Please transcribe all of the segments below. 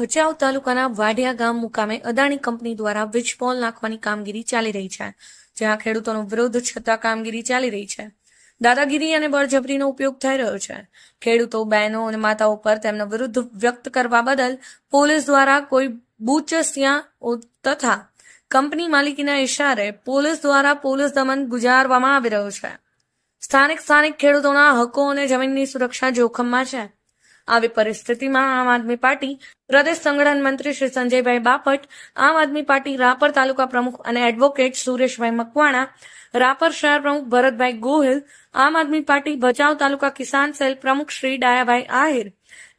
ભચાઉ તાલુકાના વાઢિયા ગામ મુકામે અદાણી કંપની દ્વારા વીજપોલ નાખવાની કામગીરી ચાલી રહી છે, જ્યાં ખેડૂતોનો વિરોધ છતાં કામગીરી ચાલી રહી છે. દાદાગીરી અને બળજબરીનો ઉપયોગ થઈ રહ્યો છે. ખેડૂતો, બહેનો અને માતાઓ પર તેમનો વિરુદ્ધ વ્યક્ત કરવા બદલ પોલીસ દ્વારા કોઈ બુચસ્યા તથા કંપની માલિકીના ઇશારે પોલીસ દ્વારા પોલીસ દમન ગુજારવામાં આવી રહ્યો છે. સ્થાનિક સ્થાનિક ખેડૂતોના હકો અને જમીનની સુરક્ષા જોખમમાં છે. આવી પરિસ્થિતિમાં આમ આદમી પાર્ટી, પ્રદેશ સંગઠન મંત્રી શ્રી સંજયભાઈ બાપટ, આમ આદમી પાર્ટી રાપર તાલુકા પ્રમુખ અને એડવોકેટ સુરેશભાઈ મકવાણા, રાપર શહેર પ્રમુખ ભરતભાઈ ગોહિલ, આમ આદમી પાર્ટી ભચાઉ તાલુકા કિસાન સેલ પ્રમુખ શ્રી ડાયાભાઈ આહિર,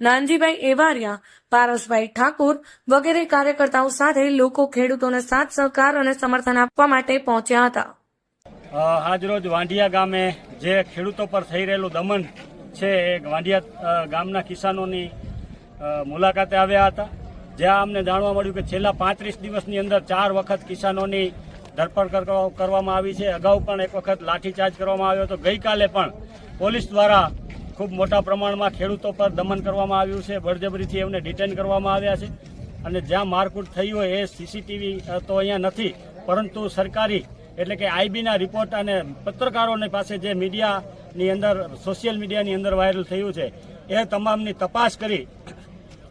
નાનજીભાઈ એવારિયા, પારસભાઈ ઠાકોર વગેરે કાર્યકર્તાઓ સાથે લોકો ખેડૂતોને સાથ, સહકાર અને સમર્થન આપવા માટે પહોંચ્યા હતા. આજરોજ વાંઢિયા ગામે જે ખેડૂતો પર થઈ રહેલું દમન છે એ વાંડિયા ગામના કિસાનોની મુલાકાતે આવ્યા હતા. જ્યાં અમને જાણવા મળ્યું કે છેલ્લા પાંત્રીસ દિવસની અંદર ચાર વખત કિસાનોની ધરપકડ કરવા- કરવામાં આવી છે. અગાઉ પણ એક વખત લાઠીચાર્જ કરવામાં આવ્યો હતો. ગઈકાલે પણ પોલીસ દ્વારા ખૂબ મોટા પ્રમાણમાં ખેડૂતો પર દમન કરવામાં આવ્યું છે. બળજબરીથી એમને ડિટેન કરવામાં આવ્યા છે. અને જ્યાં મારકૂટ થઈ હોય એ સીસીટીવી તો અહીંયા નથી. પરંતુ સરકારી એટલે કે આઈબીના રિપોર્ટ અને પત્રકારોની પાસે જે મીડિયાની અંદર સોશિયલ મીડિયાની અંદર વાયરલ થયું છે, એ તમામની તપાસ કરી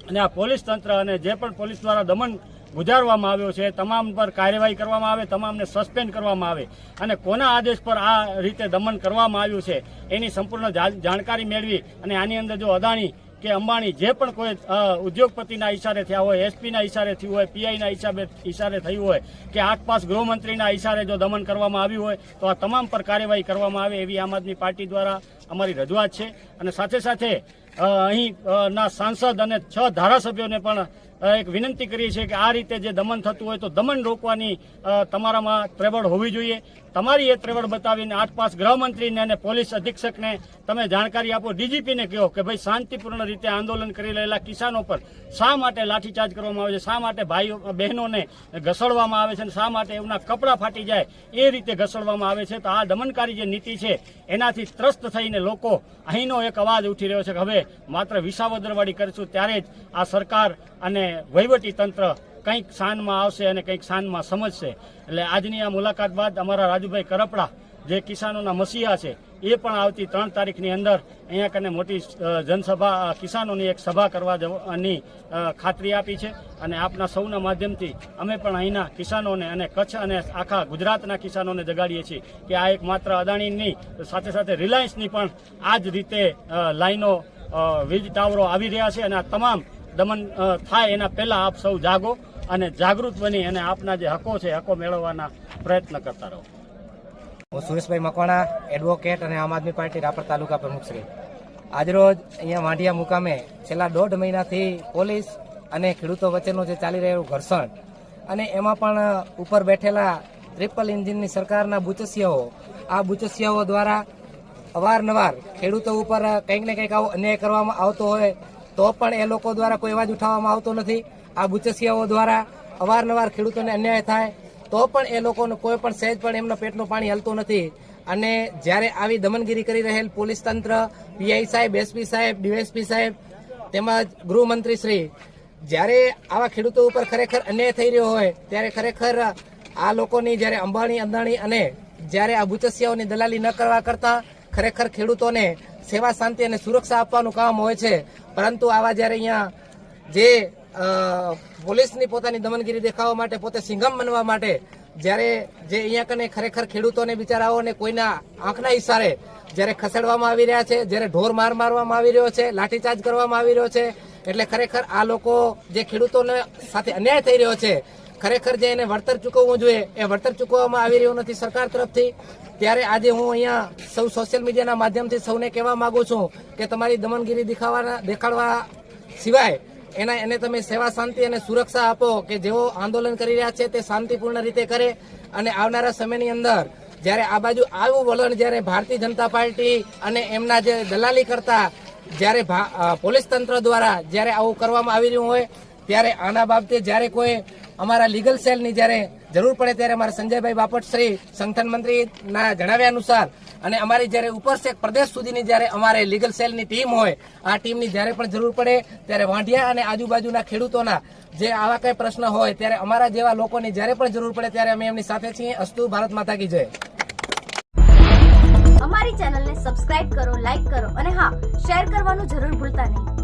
અને આ પોલીસ તંત્ર અને જે પણ પોલીસ દ્વારા દમન ગુજારવામાં આવ્યો છે તમામ પર કાર્યવાહી કરવામાં આવે, તમામને સસ્પેન્ડ કરવામાં આવે અને કોના આદેશ પર આ રીતે દમન કરવામાં આવ્યું છે, એની સંપૂર્ણ જાણકારી મેળવી અને આની અંદર જો અદાણી કે અંબાણી જે પણ કોઈ ઉદ્યોગપતિના ઇશારે થયા હોય, એસપીના ઈશારે થયું હોય, પીઆઈના હિસાબે ઈશારે થયું હોય, કે આસપાસ ગૃહમંત્રીના ઈશારે જો દમન કરવામાં આવ્યું હોય, તો આ તમામ પર કાર્યવાહી કરવામાં આવે એવી આમ આદમી પાર્ટી દ્વારા અમારી રજૂઆત છે. અને સાથે સાથે અહીં ના સાંસદ અને છ ધારાસભ્યોને પણ એક વિનંતી કરીએ છીએ કે આ રીતે જે દમન થતું હોય તો દમન રોકવાની તમારામાં ત્રેવડ હોવી જોઈએ. તમારી એ ત્રેવડ બતાવીને આઠપાસ ગૃહમંત્રીને અને પોલીસ અધિક્ષકને તમે જાણકારી આપો. ડીજીપીને કહો કે ભાઈ શાંતિપૂર્ણ રીતે આંદોલન કરી રહેલા કિસાનો પર શા માટે લાઠીચાર્જ કરવામાં આવે છે? શા માટે ભાઈઓ, બહેનોને ઘસડવામાં આવે છે અને શા માટે એમના કપડાં ફાટી જાય? એ રીતે ઘસડવામાં આવે છે. તો આ દમનકારી જે નીતિ છે, એનાથી ત્રસ્ત થઈને લોકો અહીંનો એક અવાજ ઉઠી રહ્યો છે કે હવે માત્ર વિસાવદરવાળી કરીશું, ત્યારે જ આ સરકાર અને વહીવટી તંત્ર કંઈક શાનમાં આવશે અને કંઈક શાનમાં સમજશે. એટલે આજની આ મુલાકાત બાદ અમારા રાજુભાઈ કરપડા, જે કિસાનોના મસીહા છે, એ પણ આવતી ત્રણ તારીખની અંદર અહીંયા કને મોટી જનસભા કિસાનોની એક સભા કરવા જવાની ખાતરી આપી છે. અને આપના સૌના માધ્યમથી અમે પણ અહીંના કિસાનોને અને કચ્છ અને આખા ગુજરાતના કિસાનોને જગાડીએ છીએ કે આ એક માત્ર અદાણીની, સાથે સાથે રિલાયન્સની પણ આ જ રીતે લાઈનો વીજ ટાવરો આવી રહ્યા છે અને આ તમામ દમન થાય એના પહેલા આપ સૌ જાગો અને જાગૃત બની અને આપના જે હકો છે હકો મેળવવાના પ્રયત્ન કરતા રહો. હું સુરેશભાઈ મકવાણા એડવોકેટ અને આમ આદમી પાર્ટી રાપર તાલુકા પ્રમુખશ્રી આજરોજ અહીંયા વાંઢિયા મુકામે છેલ્લા દોઢ મહિનાથી પોલીસ અને ખેડૂતો વચ્ચેનું જે ચાલી રહેલું ઘર્ષણ અને એમાં પણ ઉપર બેઠેલા ટ્રિપલ એન્જિનની સરકારના બુચસિયાઓ, આ બુચસિયાઓ દ્વારા અવારનવાર ખેડૂતો ઉપર કંઈક ને કંઈક આવો અન્યાય કરવામાં આવતો હોય, તો પણ એ લોકો દ્વારા કોઈ અવાજ ઉઠાવવામાં આવતો નથી. આ બુચસિયાઓ દ્વારા અવારનવાર ખેડૂતોને અન્યાય થાય, તો પણ એ લોકોનું કોઈ પણ સહેજ પણ એમના પેટનું પાણી હલતું નથી. અને જ્યારે આવી દમનગીરી કરી રહેલ પોલીસ તંત્ર, પીઆઈ સાહેબ, એસપી સાહેબ ડીએસપી સાહેબ, તેમજ ગૃહમંત્રી શ્રી, જ્યારે આવા ખેડૂતો ઉપર ખરેખર અન્યાય થઈ રહ્યો હોય, ત્યારે ખરેખર આ લોકોની જ્યારે અંબાણી અંદાણી અને જ્યારે આ બુચસિયાઓની દલાલી ન કરવા કરતા ખરેખર ખેડૂતોને સેવા, શાંતિ અને સુરક્ષા આપવાનું કામ હોય છે. પરંતુ આવા જ્યારે અહીંયા જે પોલીસની પોતાની દમનગીરી દેખાવા માટે, પોતે સિંઘમ બનવા માટે, જ્યારે જે અહીંયા કને ખરેખર ખેડૂતોને, બિચારાઓને કોઈના આંખના ઇશારે જ્યારે ખસેડવામાં આવી રહ્યા છે, જ્યારે ઢોર માર મારવામાં આવી રહ્યો છે, લાઠીચાર્જ કરવામાં આવી રહ્યો છે, એટલે ખરેખર આ લોકો જે ખેડૂતોને સાથે અન્યાય થઈ રહ્યો છે ખરેખર જે એને વળતર ચૂકવવું જોઈએ, એ વળતર ચૂકવવામાં આવી રહ્યું નથી સરકાર તરફથી. ત્યારે આજે હું અહીંયા સૌ સોશિયલ મીડિયાના માધ્યમથી સૌને કહેવા માગું છું કે તમારી દમનગીરી દેખાવાના, દેખાડવા સિવાય એના, એને તમે સેવા શાંતિ અને સુરક્ષા આપો કે જેઓ આંદોલન કરી રહ્યા છે તે શાંતિપૂર્ણ રીતે કરે. અને આવનારા સમયની અંદર જ્યારે આ બાજુ આવું વલણ, જ્યારે ભારતીય જનતા પાર્ટી અને એમના જે દલાલી કરતા, જ્યારે પોલીસ તંત્ર દ્વારા જ્યારે આવું કરવામાં આવી રહ્યું હોય, ત્યારે આના બાબતે જ્યારે કોઈ અમારા લીગલ સેલની જ્યારે જરૂર પડે ત્યારે અમારા સંજયભાઈ બાપટ શ્રી, સંગઠન મંત્રીના જણાવ્યા અનુસાર અને અમારી જ્યારે ઉપર છેક પ્રદેશ સુધીની જ્યારે અમારે લીગલ સેલની ટીમ હોય, આ ટીમની જ્યારે પણ જરૂર પડે, ત્યારે વાંઢિયા અને આજુબાજુના ખેડૂતોના જે આવા કંઈ પ્રશ્ન હોય, ત્યારે અમારા જેવા લોકોની જ્યારે પણ જરૂર પડે ત્યારે અમે એમની સાથે છીએ. અસ્તુ ભારત માતા કી જય. અમારી ચેનલને સબસ્ક્રાઇબ કરો લાઇક કરો અને હા શેર કરવાનું જરૂર ભૂલતા નહીં.